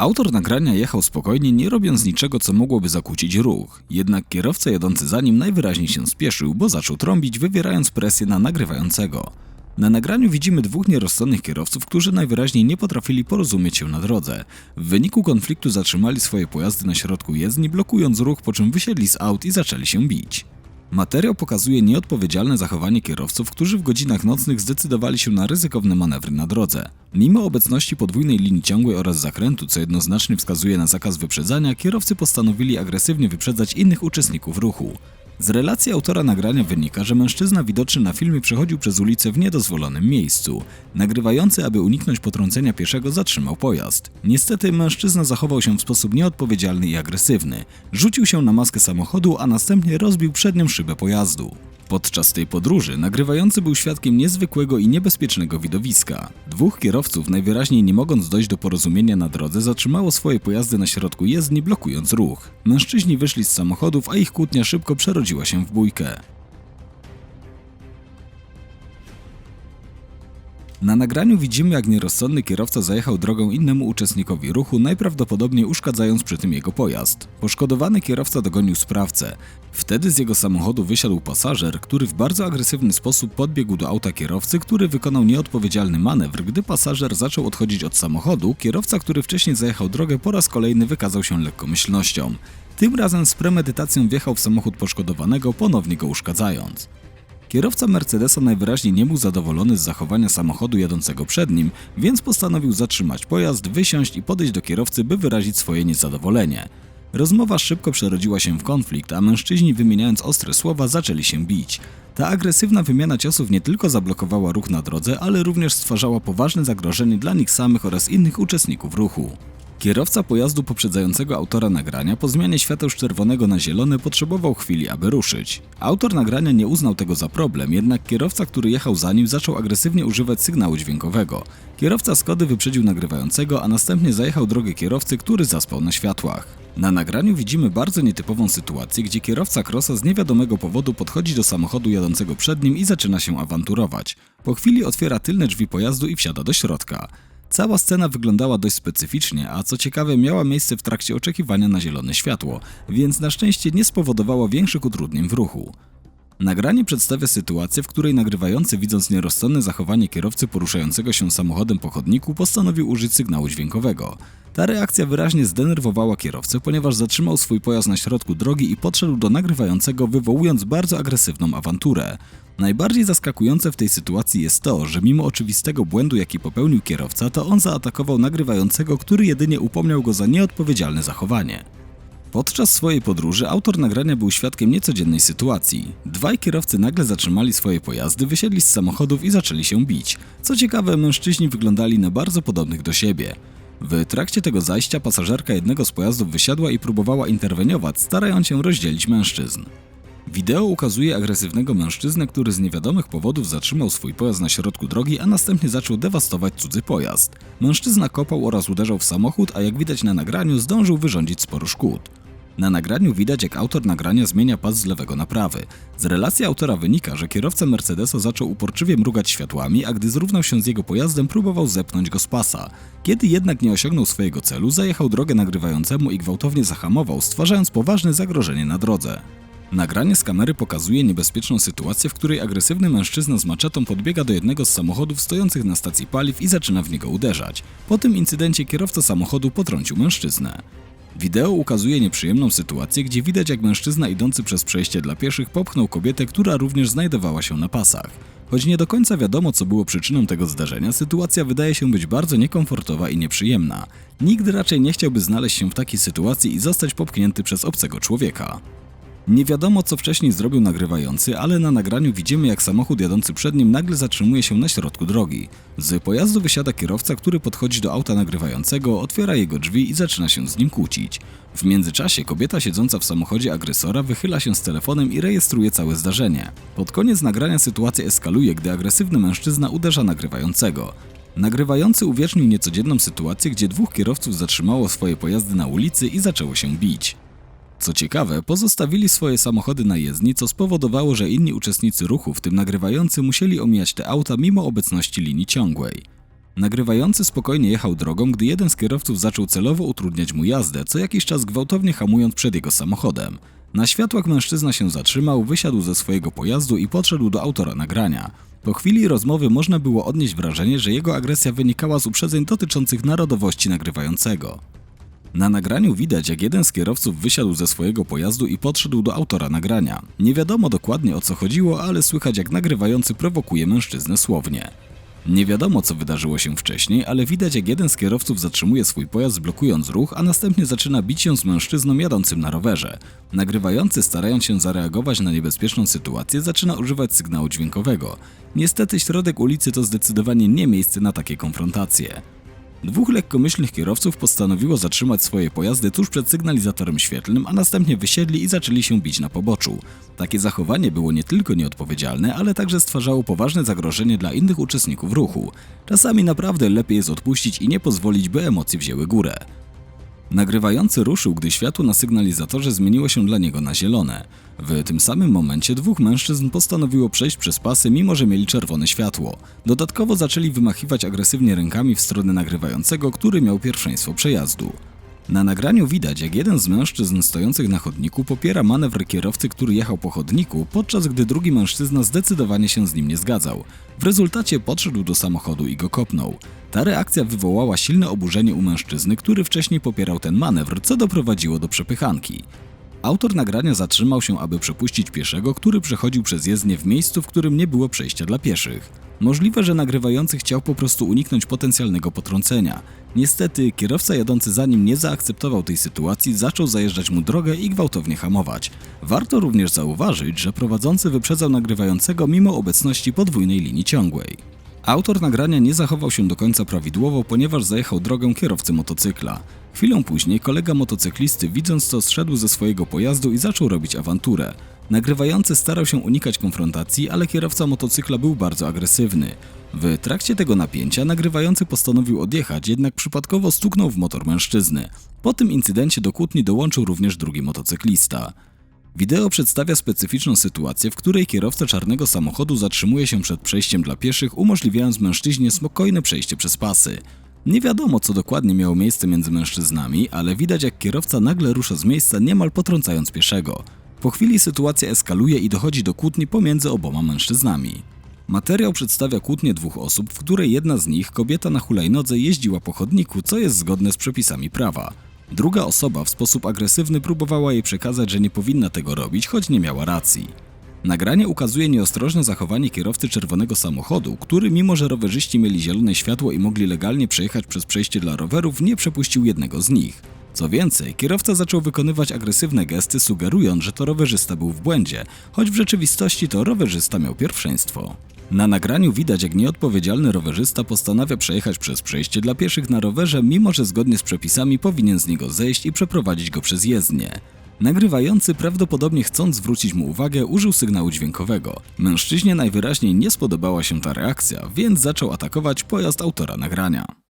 Autor nagrania jechał spokojnie, nie robiąc niczego, co mogłoby zakłócić ruch. Jednak kierowca jadący za nim najwyraźniej się spieszył, bo zaczął trąbić, wywierając presję na nagrywającego. Na nagraniu widzimy dwóch nierozsądnych kierowców, którzy najwyraźniej nie potrafili porozumieć się na drodze. W wyniku konfliktu zatrzymali swoje pojazdy na środku jezdni, blokując ruch, po czym wysiedli z aut i zaczęli się bić. Materiał pokazuje nieodpowiedzialne zachowanie kierowców, którzy w godzinach nocnych zdecydowali się na ryzykowne manewry na drodze. Mimo obecności podwójnej linii ciągłej oraz zakrętu, co jednoznacznie wskazuje na zakaz wyprzedzania, kierowcy postanowili agresywnie wyprzedzać innych uczestników ruchu. Z relacji autora nagrania wynika, że mężczyzna widoczny na filmie przechodził przez ulicę w niedozwolonym miejscu. Nagrywający, aby uniknąć potrącenia pieszego, zatrzymał pojazd. Niestety mężczyzna zachował się w sposób nieodpowiedzialny i agresywny. Rzucił się na maskę samochodu, a następnie rozbił przednią szybę pojazdu. Podczas tej podróży nagrywający był świadkiem niezwykłego i niebezpiecznego widowiska. Dwóch kierowców, najwyraźniej nie mogąc dojść do porozumienia na drodze, zatrzymało swoje pojazdy na środku jezdni, blokując ruch. Mężczyźni wyszli z samochodów, a ich kłótnia szybko przerodziła się w bójkę. Na nagraniu widzimy, jak nierozsądny kierowca zajechał drogą innemu uczestnikowi ruchu, najprawdopodobniej uszkadzając przy tym jego pojazd. Poszkodowany kierowca dogonił sprawcę. Wtedy z jego samochodu wysiadł pasażer, który w bardzo agresywny sposób podbiegł do auta kierowcy, który wykonał nieodpowiedzialny manewr. Gdy pasażer zaczął odchodzić od samochodu, kierowca, który wcześniej zajechał drogę, po raz kolejny wykazał się lekkomyślnością. Tym razem z premedytacją wjechał w samochód poszkodowanego, ponownie go uszkadzając. Kierowca Mercedesa najwyraźniej nie był zadowolony z zachowania samochodu jadącego przed nim, więc postanowił zatrzymać pojazd, wysiąść i podejść do kierowcy, by wyrazić swoje niezadowolenie. Rozmowa szybko przerodziła się w konflikt, a mężczyźni wymieniając ostre słowa zaczęli się bić. Ta agresywna wymiana ciosów nie tylko zablokowała ruch na drodze, ale również stwarzała poważne zagrożenie dla nich samych oraz innych uczestników ruchu. Kierowca pojazdu poprzedzającego autora nagrania po zmianie świateł z czerwonego na zielone potrzebował chwili, aby ruszyć. Autor nagrania nie uznał tego za problem, jednak kierowca, który jechał za nim, zaczął agresywnie używać sygnału dźwiękowego. Kierowca Skody wyprzedził nagrywającego, a następnie zajechał drogę kierowcy, który zaspał na światłach. Na nagraniu widzimy bardzo nietypową sytuację, gdzie kierowca Krosa z niewiadomego powodu podchodzi do samochodu jadącego przed nim i zaczyna się awanturować. Po chwili otwiera tylne drzwi pojazdu i wsiada do środka. Cała scena wyglądała dość specyficznie, a co ciekawe miała miejsce w trakcie oczekiwania na zielone światło, więc na szczęście nie spowodowała większych utrudnień w ruchu. Nagranie przedstawia sytuację, w której nagrywający, widząc nierozsądne zachowanie kierowcy poruszającego się samochodem po chodniku, postanowił użyć sygnału dźwiękowego. Ta reakcja wyraźnie zdenerwowała kierowcę, ponieważ zatrzymał swój pojazd na środku drogi i podszedł do nagrywającego, wywołując bardzo agresywną awanturę. Najbardziej zaskakujące w tej sytuacji jest to, że mimo oczywistego błędu, jaki popełnił kierowca, to on zaatakował nagrywającego, który jedynie upomniał go za nieodpowiedzialne zachowanie. Podczas swojej podróży autor nagrania był świadkiem niecodziennej sytuacji. Dwaj kierowcy nagle zatrzymali swoje pojazdy, wysiedli z samochodów i zaczęli się bić. Co ciekawe, mężczyźni wyglądali na bardzo podobnych do siebie. W trakcie tego zajścia pasażerka jednego z pojazdów wysiadła i próbowała interweniować, starając się rozdzielić mężczyzn. Wideo ukazuje agresywnego mężczyznę, który z niewiadomych powodów zatrzymał swój pojazd na środku drogi, a następnie zaczął dewastować cudzy pojazd. Mężczyzna kopał oraz uderzał w samochód, a jak widać na nagraniu zdążył wyrządzić sporo szkód. Na nagraniu widać, jak autor nagrania zmienia pas z lewego na prawy. Z relacji autora wynika, że kierowca Mercedesa zaczął uporczywie mrugać światłami, a gdy zrównał się z jego pojazdem, próbował zepnąć go z pasa. Kiedy jednak nie osiągnął swojego celu, zajechał drogę nagrywającemu i gwałtownie zahamował, stwarzając poważne zagrożenie na drodze. Nagranie z kamery pokazuje niebezpieczną sytuację, w której agresywny mężczyzna z maczetą podbiega do jednego z samochodów stojących na stacji paliw i zaczyna w niego uderzać. Po tym incydencie kierowca samochodu potrącił mężczyznę. Wideo ukazuje nieprzyjemną sytuację, gdzie widać jak mężczyzna idący przez przejście dla pieszych popchnął kobietę, która również znajdowała się na pasach. Choć nie do końca wiadomo, co było przyczyną tego zdarzenia, sytuacja wydaje się być bardzo niekomfortowa i nieprzyjemna. Nikt raczej nie chciałby znaleźć się w takiej sytuacji i zostać popchnięty przez obcego człowieka. Nie wiadomo, co wcześniej zrobił nagrywający, ale na nagraniu widzimy, jak samochód jadący przed nim nagle zatrzymuje się na środku drogi. Z pojazdu wysiada kierowca, który podchodzi do auta nagrywającego, otwiera jego drzwi i zaczyna się z nim kłócić. W międzyczasie kobieta siedząca w samochodzie agresora wychyla się z telefonem i rejestruje całe zdarzenie. Pod koniec nagrania sytuacja eskaluje, gdy agresywny mężczyzna uderza nagrywającego. Nagrywający uwiecznił niecodzienną sytuację, gdzie dwóch kierowców zatrzymało swoje pojazdy na ulicy i zaczęło się bić. Co ciekawe, pozostawili swoje samochody na jezdni, co spowodowało, że inni uczestnicy ruchu, w tym nagrywający, musieli omijać te auta mimo obecności linii ciągłej. Nagrywający spokojnie jechał drogą, gdy jeden z kierowców zaczął celowo utrudniać mu jazdę, co jakiś czas gwałtownie hamując przed jego samochodem. Na światłach mężczyzna się zatrzymał, wysiadł ze swojego pojazdu i podszedł do autora nagrania. Po chwili rozmowy można było odnieść wrażenie, że jego agresja wynikała z uprzedzeń dotyczących narodowości nagrywającego. Na nagraniu widać, jak jeden z kierowców wysiadł ze swojego pojazdu i podszedł do autora nagrania. Nie wiadomo dokładnie o co chodziło, ale słychać jak nagrywający prowokuje mężczyznę słownie. Nie wiadomo co wydarzyło się wcześniej, ale widać jak jeden z kierowców zatrzymuje swój pojazd blokując ruch, a następnie zaczyna bić się z mężczyzną jadącym na rowerze. Nagrywający starając się zareagować na niebezpieczną sytuację zaczyna używać sygnału dźwiękowego. Niestety środek ulicy to zdecydowanie nie miejsce na takie konfrontacje. Dwóch lekkomyślnych kierowców postanowiło zatrzymać swoje pojazdy tuż przed sygnalizatorem świetlnym, a następnie wysiedli i zaczęli się bić na poboczu. Takie zachowanie było nie tylko nieodpowiedzialne, ale także stwarzało poważne zagrożenie dla innych uczestników ruchu. Czasami naprawdę lepiej jest odpuścić i nie pozwolić, by emocje wzięły górę. Nagrywający ruszył, gdy światło na sygnalizatorze zmieniło się dla niego na zielone. W tym samym momencie dwóch mężczyzn postanowiło przejść przez pasy, mimo że mieli czerwone światło. Dodatkowo zaczęli wymachiwać agresywnie rękami w stronę nagrywającego, który miał pierwszeństwo przejazdu. Na nagraniu widać, jak jeden z mężczyzn stojących na chodniku popiera manewr kierowcy, który jechał po chodniku, podczas gdy drugi mężczyzna zdecydowanie się z nim nie zgadzał. W rezultacie podszedł do samochodu i go kopnął. Ta reakcja wywołała silne oburzenie u mężczyzny, który wcześniej popierał ten manewr, co doprowadziło do przepychanki. Autor nagrania zatrzymał się, aby przepuścić pieszego, który przechodził przez jezdnię w miejscu, w którym nie było przejścia dla pieszych. Możliwe, że nagrywający chciał po prostu uniknąć potencjalnego potrącenia. Niestety, kierowca jadący za nim nie zaakceptował tej sytuacji, zaczął zajeżdżać mu drogę i gwałtownie hamować. Warto również zauważyć, że prowadzący wyprzedzał nagrywającego mimo obecności podwójnej linii ciągłej. Autor nagrania nie zachował się do końca prawidłowo, ponieważ zajechał drogę kierowcy motocykla. Chwilę później kolega motocyklisty, widząc to, zszedł ze swojego pojazdu i zaczął robić awanturę. Nagrywający starał się unikać konfrontacji, ale kierowca motocykla był bardzo agresywny. W trakcie tego napięcia nagrywający postanowił odjechać, jednak przypadkowo stuknął w motor mężczyzny. Po tym incydencie do kłótni dołączył również drugi motocyklista. Wideo przedstawia specyficzną sytuację, w której kierowca czarnego samochodu zatrzymuje się przed przejściem dla pieszych, umożliwiając mężczyźnie spokojne przejście przez pasy. Nie wiadomo, co dokładnie miało miejsce między mężczyznami, ale widać, jak kierowca nagle rusza z miejsca, niemal potrącając pieszego. Po chwili sytuacja eskaluje i dochodzi do kłótni pomiędzy oboma mężczyznami. Materiał przedstawia kłótnię dwóch osób, w której jedna z nich, kobieta na hulajnodze, jeździła po chodniku, co jest zgodne z przepisami prawa. Druga osoba w sposób agresywny próbowała jej przekazać, że nie powinna tego robić, choć nie miała racji. Nagranie ukazuje nieostrożne zachowanie kierowcy czerwonego samochodu, który mimo że rowerzyści mieli zielone światło i mogli legalnie przejechać przez przejście dla rowerów, nie przepuścił jednego z nich. Co więcej, kierowca zaczął wykonywać agresywne gesty, sugerując, że to rowerzysta był w błędzie, choć w rzeczywistości to rowerzysta miał pierwszeństwo. Na nagraniu widać, jak nieodpowiedzialny rowerzysta postanawia przejechać przez przejście dla pieszych na rowerze, mimo że zgodnie z przepisami powinien z niego zejść i przeprowadzić go przez jezdnię. Nagrywający, prawdopodobnie chcąc zwrócić mu uwagę, użył sygnału dźwiękowego. Mężczyźnie najwyraźniej nie spodobała się ta reakcja, więc zaczął atakować pojazd autora nagrania.